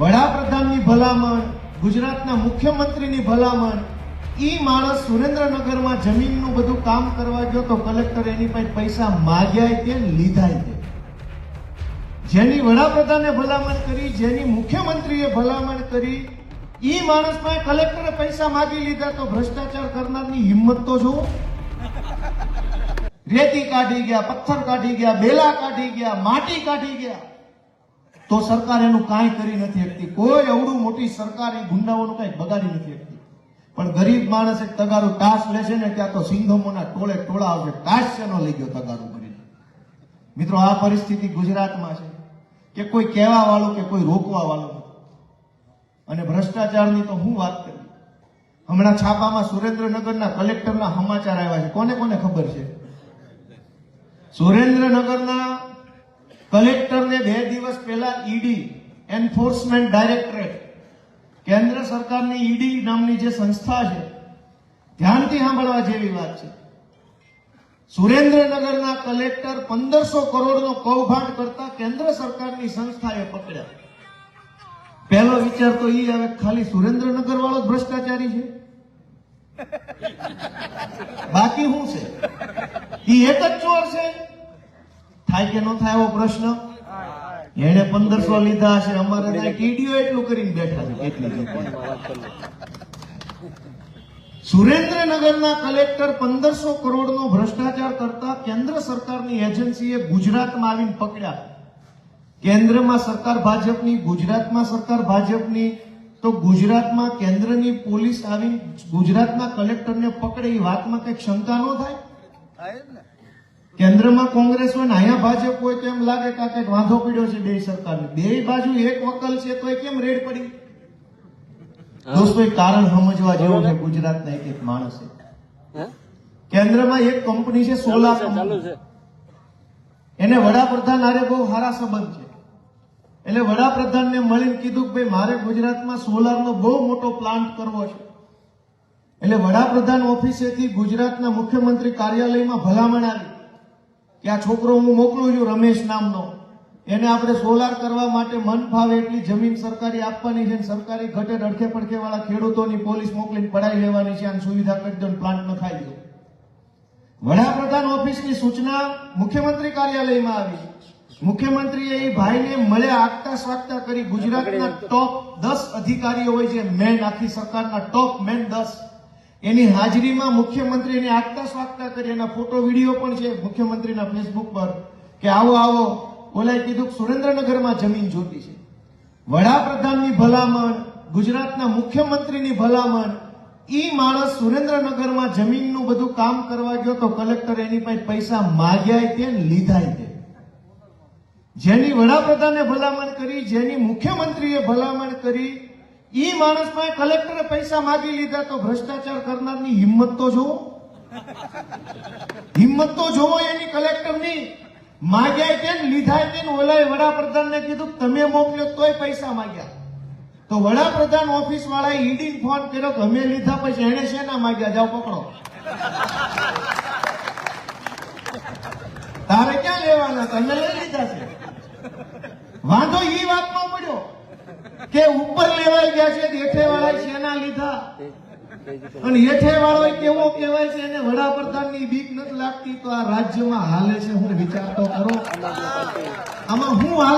વડાપ્રધાનની ભલામણ, ગુજરાતના મુખ્યમંત્રીની ભલામણ, ઈ માણસ સુરેન્દ્રનગરમાં જમીનનું બધું કામ કરવા ગયો તો કલેક્ટર એની પાસે પૈસા માગ્યા તે લીધાય તે જેની વડાપ્રધાને ભલામણ કરી, જેની મુખ્યમંત્રીએ ભલામણ કરી, ઈ માણસ પાસે કલેક્ટરે પૈસા માગી લીધા તો ભ્રષ્ટાચાર કરનારની હિંમત તો જુઓ. રેતી કાઢી ગયા, પથ્થર કાઢી ગયા, બેલા કાઢી ગયા, માટી કાઢી ગયા. તો સરકાર એનું કાંઈ કરી નથી શકતી. કોઈ અવડું મોટી સરકાર એ ગુંડાઓનું કાંઈ બગાડી નથી શકતી. પણ ગરીબ માણસ એક તગારું ટાસ લેશે ને ત્યાં તો સિંઘમોના ટોળે ટોળા આવશે. ટાસ શેનો લઈ ગયો તગારું કરીને? મિત્રો, આ પરિસ્થિતિ ગુજરાતમાં છે કે કોઈ કહેવા વાળું કે કોઈ રોકવા વાળું અને ભ્રષ્ટાચારની તો હું વાત કરી? હમણાં છાપામાં સુરેન્દ્રનગરના કલેક્ટરના સમાચાર આવ્યા છે. કોને કોને ખબર છે? સુરેન્દ્રનગરના કલેક્ટરને બે દિવસ પહેલા ઈડી, એન્ફોર્સમેન્ટ ડાયરેક્ટરેટ, કેન્દ્ર સરકારની ઈડી નામની જે સંસ્થા છે, ધ્યાનથી સાંભળવા જેવી વાત છે. સુરેન્દ્રનગરના કલેક્ટર પંદરસો કરોડનો કૌભાંડ કરતા કેન્દ્ર સરકારની સંસ્થાએ પકડ્યા. પહેલો વિચાર તો ઈ આવે ખાલી સુરેન્દ્રનગર વાળો જ ભ્રષ્ટાચારી છે. બાકી શું છે? એ એક જ ચોર છે. થાય કે ન થાય એવો પ્રશ્ન? એને પંદરસો લીધા હશે અમારે ત્યાં ટીડીઓ એટલું કરીને બેઠા છે, કેટલી. સુરેન્દ્રનગરના કલેક્ટર પંદરસો કરોડનો ભ્રષ્ટાચાર કરતા કેન્દ્ર સરકારની એજન્સીએ ગુજરાતમાં આવીને પકડ્યા. કેન્દ્રમાં સરકાર ભાજપની, ગુજરાતમાં સરકાર ભાજપની, તો ગુજરાતમાં કેન્દ્રની પોલીસ આવીને ગુજરાતના કલેક્ટરને પકડે, એ વાતમાં કંઈક શંકા ન થાય? કેન્દ્રમાં કોંગ્રેસ હોય ને અહીંયા ભાજપ હોય તો એમ લાગે કે આ કંઈક વાંધો પડ્યો છે બે સરકારને. બે બાજુ એક વકલ છે તો એ કેમ રેડ પડી? દોસ્તો એ કારણ સમજવા જેવું છે ગુજરાતના એક એક માણસે. કેન્દ્રમાં એક કંપની છે સોલા કંપની. એને વડાપ્રધાન આરે બહુ સારા સંબંધ છે. એટલે વડાપ્રધાનને મળીને કીધું કે ભાઈ મારે ગુજરાતમાં સોલારનો બહુ મોટો પ્લાન્ટ કરવો છે. એટલે વડાપ્રધાન ઓફિસેથી ગુજરાતના મુખ્યમંત્રી કાર્યાલયમાં ભલામણ આવી. કે આ છોકરો હું મોકલું છું રમેશ નામનો. એને આપણે સોલાર કરવા માટે મન ફાવે એટલી જમીન સરકારી આપવાની છે સરકારી ઘટે અડખે પડખે વાળા ખેડૂતોની પોલીસ મોકલીને પડાઈ લેવાની છે અને સુવિધા કરી દો ને પ્લાન્ટ નખાઈ દો વડાપ્રધાન ઓફિસની સૂચના મુખ્યમંત્રી કાર્યાલયમાં આવી. મુખ્યમંત્રીએ એ ભાઈને મળ્યા આગતા સ્વાગતા કરી. ગુજરાતના ટોપ દસ અધિકારીઓ હોય છે. મેન આખી સરકારના ટોપ મેન દસ. એની હાજરીમાં મુખ્યમંત્રીને આગતા સ્વાગતા કરી એના ફોટો, વીડિયો પણ છે મુખ્યમંત્રીના ફેસબુક પર કે આવો આવો ઓલાએ કીધું સુરેન્દ્રનગરમાં જમીન જોતી છે. વડાપ્રધાનની ભલામણ, ગુજરાતના મુખ્યમંત્રીની ભલામણ, ઈ માણસ સુરેન્દ્રનગરમાં જમીનનું બધું કામ કરવા ગયો તો કલેક્ટર એની પાસે પૈસા માગ્યા તે લીધા તે જેની વડાપ્રધાને ભલામણ કરી, જેની મુખ્યમંત્રીએ ભલામણ કરી ઈ માણસ પાસે કલેક્ટરે પૈસા માગી લીધા તો ભ્રષ્ટાચાર કરનારની હિંમત તો જોવો. હિંમત તો જોવો એની કલેક્ટરની. માગ્યા લીધાય તે ને ઓલાએ વડાપ્રધાનને કીધું, તમે મોકલ્યો તોય પૈસા માગ્યા. તો વડાપ્રધાન ઓફિસ વાળાએ ઈડી ફોન કર્યો કે, અમે લીધા પછી એને શેના માગ્યા? જાઓ પકડો. તારે ક્યાં લેવાના તમે લઈ લીધા છે. વાંધો ઈ વાતમાં કે ઉપર લેવાઈ ગયા છે હેઠે વાળા શેના લીધા? અને હેઠે વાળો કેવો કહેવાય છે, એને વડાપ્રધાનની બીક નથી લાગતી, તો આ રાજ્યમાં હાલે છે, હું વિચાર તો કરો. આમાં હું હાલે